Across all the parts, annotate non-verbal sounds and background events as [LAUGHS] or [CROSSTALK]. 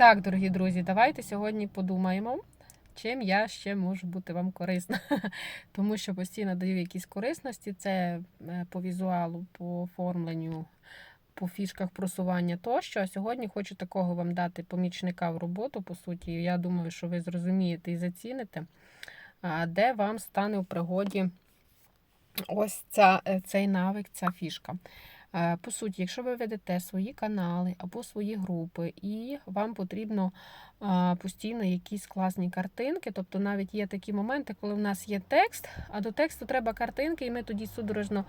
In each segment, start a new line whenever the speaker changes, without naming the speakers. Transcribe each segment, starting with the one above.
Так, дорогі друзі, давайте сьогодні подумаємо, чим я ще можу бути вам корисна. [LAUGHS] Тому що постійно даю якісь корисності, це е, по візуалу, по оформленню, по фішках просування тощо. А сьогодні хочу такого вам дати помічника в роботу, по суті. Я думаю, що ви зрозумієте і заціните, де вам стане в пригоді ось ця, е, цей навик, ця фішка. Е, По суті, якщо ви ведете свої канали або свої групи, і вам потрібно постійно якісь класні картинки, тобто навіть є такі моменти, коли в нас є текст, а до тексту треба картинки, і ми тоді судорожно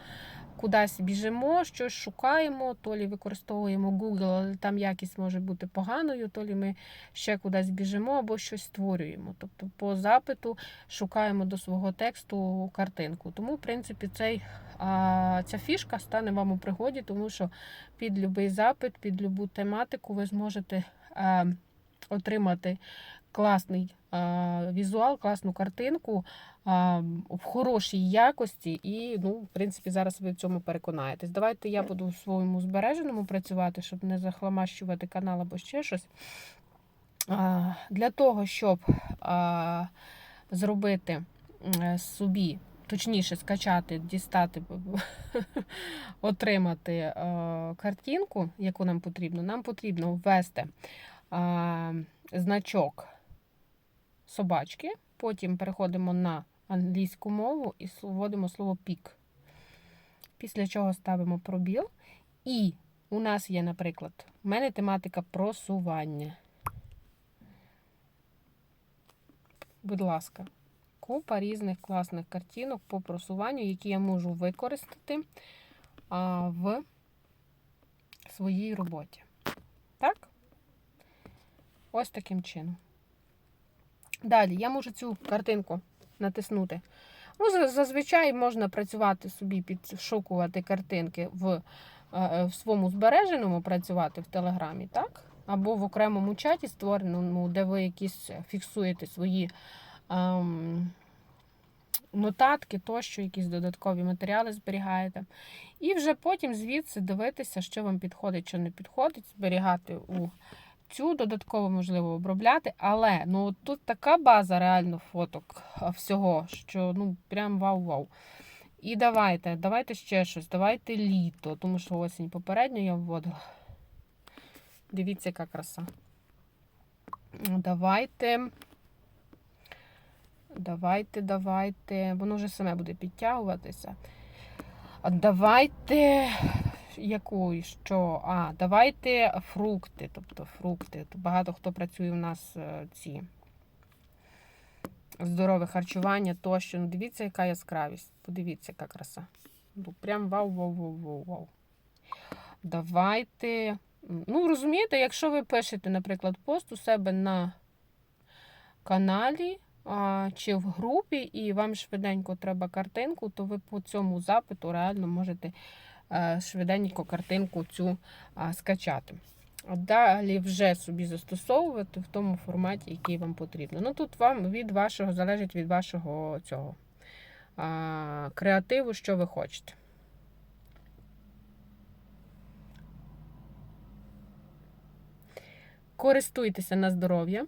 кудись біжимо, щось шукаємо, то лі використовуємо Google, але там якість може бути поганою, то лі ми ще кудись біжимо або щось створюємо. Тобто по запиту шукаємо до свого тексту картинку. Тому, в принципі, цей, ця фішка стане вам у пригоді, тому що під будь-який запит, під будь-яку тематику ви зможете а, отримати класний а, візуал, класну картинку а, в хорошій якості, і, ну, в принципі, зараз ви в цьому переконаєтесь. Давайте я буду в своєму збереженому працювати, щоб не захламащувати канал або ще щось. А, Для того, щоб а, зробити собі, точніше скачати, дістати, [LAUGHS] отримати е, картинку, яку нам потрібно, нам потрібно ввести значок собачки, потім переходимо на англійську мову і вводимо слово пік. Після чого ставимо пробіл. І у нас є, наприклад, у мене тематика просування. Будь ласка, купа різних класних картинок по просуванню, які я можу використати в своїй роботі. Так? Ось таким чином. Далі я можу цю картинку натиснути. Ну, зазвичай можна працювати собі, підшукувати картинки в, е, в своєму збереженому, працювати в Телеграмі, так? Або в окремому чаті створеному, де ви якісь фіксуєте свої ем, нотатки, тощо, якісь додаткові матеріали зберігаєте. І вже потім звідси дивитися, що вам підходить, що не підходить, зберігати у цю додатково можливо обробляти, але ну тут така база реально фоток всього, що ну прям вау-вау. І давайте, давайте ще щось, давайте літо, тому що осінь попередньо я вводила. Дивіться, яка краса. Давайте. Давайте, давайте. Воно вже саме буде підтягуватися. А Давайте. Яку що? А, давайте фрукти. Тобто фрукти. Багато хто працює у нас е, ці здорове харчування тощо. Ну, дивіться, яка яскравість. Подивіться, яка краса. Ну, Прям вау-вау-вау-вау-вау. Давайте. Ну, розумієте, якщо ви пишете, наприклад, пост у себе на каналі чи в групі, і вам швиденько треба картинку, то ви по цьому запиту реально можете е, швиденько картинку цю скачати. Далі вже собі застосовувати в тому форматі, який вам потрібно. Ну тут вам від вашого залежить від вашого цього а, креативу, що ви хочете. Користуйтеся на здоров'я.